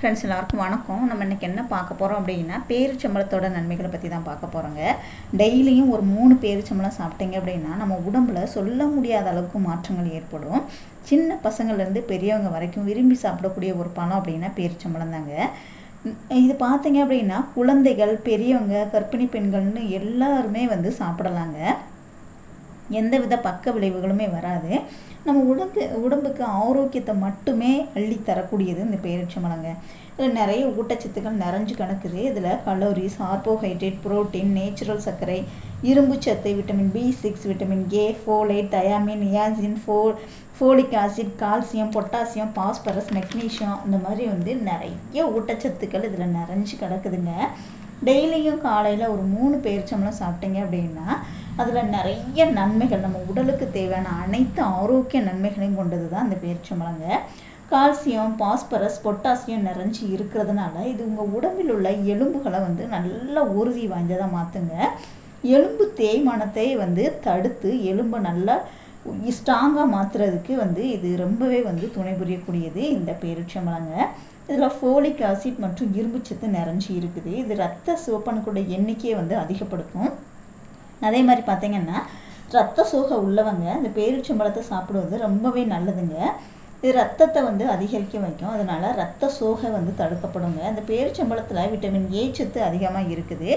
Friends எல்லாருக்கும் வணக்கம். நம்ம இன்றைக்கி என்ன பார்க்க போகிறோம் அப்படின்னா பேரிச்சம்பளத்தோட நன்மைகளை பற்றி தான் பார்க்க போகிறோங்க டெய்லியும் ஒரு மூணு பேரிச்சம்பளம் சாப்பிட்டீங்க அப்படின்னா நம்ம உடம்புல சொல்ல முடியாத அளவுக்கு மாற்றங்கள் ஏற்படும். சின்ன பசங்கள்லேருந்து பெரியவங்க வரைக்கும் விரும்பி சாப்பிடக்கூடிய ஒரு பழம் அப்படின்னா பேரிச்சம்பளம் தாங்க இது பார்த்தீங்க அப்படின்னா குழந்தைகள் பெரியவங்க கர்ப்பிணி பெண்கள்னு எல்லாருமே வந்து சாப்பிடலாங்க. எந்தவித பக்க விளைவுகளுமே வராது. நம்ம உடம்பு உடம்புக்கு ஆரோக்கியத்தை மட்டுமே அள்ளி தரக்கூடியது இந்த பேரிச்சம்பழங்க இதில் நிறைய ஊட்டச்சத்துக்கள் நிறைஞ்சு கிடக்குது. இதில் கலோரிஸ் கார்போஹைட்ரேட் புரோட்டீன் நேச்சுரல் சர்க்கரை இரும்பு சத்து vitamin B six vitamin A folate thiamine niacin ஃபோ folic acid calcium potassium phosphorus magnesium இந்த மாதிரி வந்து நிறைய ஊட்டச்சத்துக்கள் இதில் நிறைஞ்சு கிடக்குதுங்க. டெய்லியும் காலையில் ஒரு மூணு பேரிச்சம்பளம் சாப்பிட்டீங்க அப்படின்னா அதில் நிறைய நன்மைகள் நம்ம உடலுக்கு தேவையான அனைத்து ஆரோக்கிய நன்மைகளையும் கொண்டது தான் இந்த பேரிச்சம்பழங்க. கால்சியம் பாஸ்பரஸ் பொட்டாசியம் நிறைஞ்சு இருக்கிறதுனால இது உங்கள் உடம்பில் உள்ள எலும்புகளை வந்து நல்லா உறுதி வாய்ந்ததாக மாற்றுங்க எலும்பு தேய்மானத்தை வந்து தடுத்து எலும்பை நல்லா ஸ்ட்ராங்காக மாற்றுறதுக்கு வந்து இது ரொம்பவே வந்து துணை புரியக்கூடியது இந்த பேரிச்சம்பழங்க. இதில் ஃபோலிக் ஆசிட் மற்றும் இரும்புச்சத்து நிறைஞ்சி இருக்குது. இது ரத்த சிவப்பணுக்களோட எண்ணிக்கையை வந்து அதிகப்படுத்தும். அதே மாதிரி பார்த்தீங்கன்னா ரத்த சோகை உள்ளவங்க இந்த பேரிச்சம்பழத்தை சாப்பிடுவது ரொம்பவே நல்லதுங்க. இது ரத்தத்தை வந்து அதிகரிக்க வைக்கும். அதனால ரத்த சோகை வந்து தடுக்கப்படுங்க. இந்த பேரிச்சம்பழத்தில் விட்டமின் ஏ சத்து அதிகமாக இருக்குது.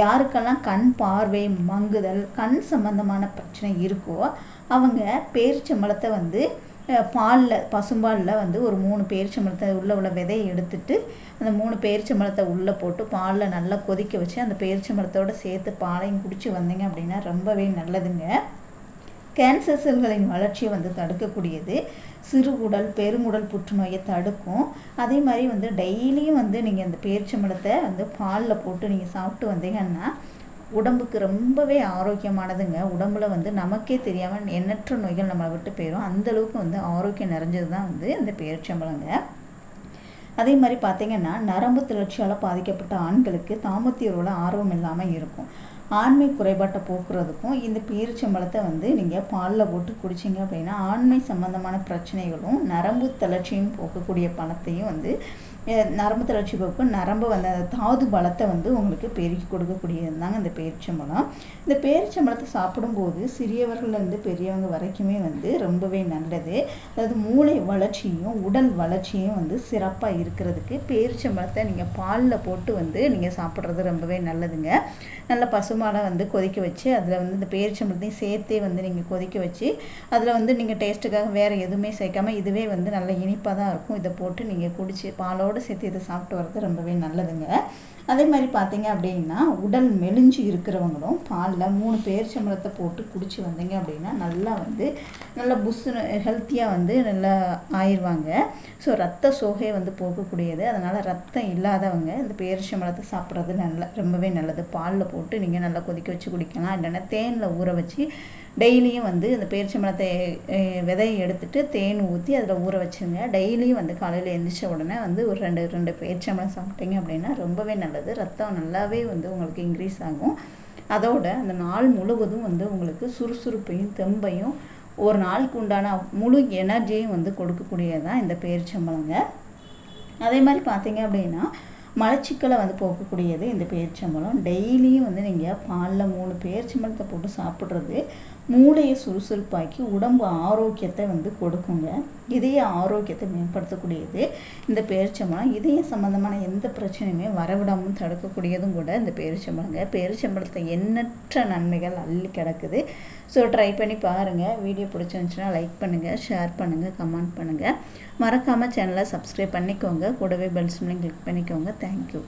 யாருக்கெல்லாம் கண் பார்வை மங்குதல் கண் சம்பந்தமான பிரச்சனை இருக்கோ அவங்க பேரிச்சம்பழத்தை வந்து பாலில் பசும்பாலில் வந்து ஒரு மூணு பேரிச்சம்பழத்தை உள்ள உள்ள விதையை எடுத்துட்டு அந்த மூணு பேரிச்சம்பழத்தை உள்ளே போட்டு பாலில் நல்லா கொதிக்க வச்சு அந்த பேரிச்சம்பழத்தோடு சேர்த்து பாலையும் குடிச்சு வந்தீங்க அப்படின்னா ரொம்பவே நல்லதுங்க. கேன்சர் செல்களின் வளர்ச்சியை வந்து தடுக்கக்கூடியது. சிறுகுடல் பெருங்குடல் புற்றுநோயை தடுக்கும். அதே மாதிரி வந்து டெய்லியும் வந்து நீங்கள் இந்த பேரிச்சம்பழத்தை வந்து பாலில் போட்டு நீங்கள் சாப்பிட்டு வந்தீங்கன்னா உடம்புக்கு ரொம்பவே ஆரோக்கியமானதுங்க. உடம்புல வந்து நமக்கே தெரியாமல் எண்ணற்ற நோய்கள் நம்மளை விட்டு போயிடும் அந்த அளவுக்கு வந்து ஆரோக்கியம் நிறைஞ்சது தான் வந்து இந்த பேரிச்சம்பழங்க அதே மாதிரி பார்த்தீங்கன்னா நரம்பு தளர்ச்சியால் பாதிக்கப்பட்ட ஆண்களுக்கு தாமத்தியரோட ஆர்வம் இல்லாமல் இருக்கும். ஆண்மை குறைபாட்டை போக்குறதுக்கும் இந்த பேரிச்சம்பழத்தை வந்து நீங்கள் பாலில் போட்டு குடிச்சிங்க அப்படின்னா ஆண்மை சம்பந்தமான பிரச்சனைகளும் நரம்பு தளர்ச்சியும் போக்கக்கூடிய பணத்தையும் வந்து நரம்பு தளர்ச்சி போக்கு நரம்பு வந்து அந்த தாது பலத்தை வந்து உங்களுக்கு பெருக்கி கொடுக்கக்கூடியது தாங்க இந்த பேரிச்சம்பழம். இந்த பேரிச்சம்பழத்தை சாப்பிடும்போது சிறியவர்கள்லேருந்து பெரியவங்க வரைக்குமே வந்து ரொம்பவே நல்லது. அதாவது மூளை வளர்ச்சியும் உடல் வளர்ச்சியும் வந்து சிறப்பாக இருக்கிறதுக்கு பேரிச்சம்பழத்தை நீங்கள் பாலில் போட்டு வந்து நீங்கள் சாப்பிட்றது ரொம்பவே நல்லதுங்க. நல்ல பசுமாலை வந்து கொதிக்க வச்சு அதில் வந்து இந்த பேரிச்சம்பழத்தையும் சேர்த்தே வந்து நீங்கள் கொதிக்க வச்சு அதில் வந்து நீங்கள் டேஸ்ட்டுக்காக வேறு எதுவுமே சேர்க்காம இதுவே வந்து நல்ல இனிப்பாக தான் இருக்கும். இதை போட்டு நீங்கள் குடிச்சு பாலோடு சேர்த்து இதை சாப்பிட்டு வர்றது ரொம்பவே நல்லதுங்க. அதே மாதிரி பார்த்தீங்க அப்படின்னா உடல் மெலிஞ்சு இருக்கிறவங்களும் பாலில் மூணு பேரிச்சம்பழத்தை போட்டு குடிச்சு வந்தீங்க அப்படின்னா நல்லா வந்து நல்லா புஷ் ஹெல்த்தியாக வந்து நல்லா ஆயிடுவாங்க. ஸோ ரத்த சோகையை வந்து போக்கக்கூடியது. அதனால் ரத்தம் இல்லாதவங்க இந்த பேரிச்சம்பழத்தை சாப்பிட்றது நல்ல ரொம்பவே நல்லது. பாலில் போட்டு நீங்கள் நல்லா கொதிக்க வச்சு குடிக்கலாம். இல்லைன்னா தேனில் ஊற வச்சு டெய்லியும் வந்து இந்த பேரிச்சம்பழத்தை விதையை எடுத்துட்டு தேன் ஊற்றி அதில் ஊற வச்சுருங்க. டெய்லியும் வந்து காலையில் எழுந்திரிச்ச உடனே வந்து ஒரு ரெண்டு ரெண்டு பேரிச்சம்பழம் சாப்பிட்டீங்க அப்படின்னா ரொம்பவே நல்லது. நல்லது. ரத்தம் நல்லாவே வந்து உங்களுக்கு இன்க்ரீஸ் ஆகும். அதோட அந்த நாள் முழுவதும் வந்து உங்களுக்கு சுறுசுறுப்பையும் தெம்பையும் ஒரு நாளுக்கு உண்டான முழு எனர்ஜியும் வந்து கொடுக்கக்கூடியதான் இந்த பேரிச்சம்பழங்க. அதே மாதிரி பார்த்தீங்க அப்படின்னா மலச்சிக்கலை வந்து போக்கக்கூடியது இந்த பேரிச்சம்பழம். டெய்லியும் வந்து நீங்கள் பாலில் மூணு பேரிச்சம்பழத்தை போட்டு சாப்பிட்றது மூளையை சுறுசுறுப்பாக்கி உடம்பு ஆரோக்கியத்தை வந்து கொடுக்குங்க. இதய ஆரோக்கியத்தை மேம்படுத்தக்கூடியது. இந்த பேரிச்சம்பழம் இதய சம்மந்தமான எந்த பிரச்சனையுமே வரவிடாமல் தடுக்கக்கூடியதும் கூட இந்த பேரிச்சம்பழங்க. பேரிச்சம்பழத்தை எண்ணற்ற நன்மைகள் அள்ளி கிடக்குது. ஸோ ட்ரை பண்ணி பாருங்கள் வீடியோ பிடிச்சிருந்துச்சுன்னா லைக் பண்ணுங்கள் ஷேர் பண்ணுங்கள் கமெண்ட் பண்ணுங்கள் மறக்காமல் சேனலை சப்ஸ்கிரைப் பண்ணிக்கோங்க. கூடவே பெல் சிம்லையும் கிளிக் பண்ணிக்கோங்க. Thank you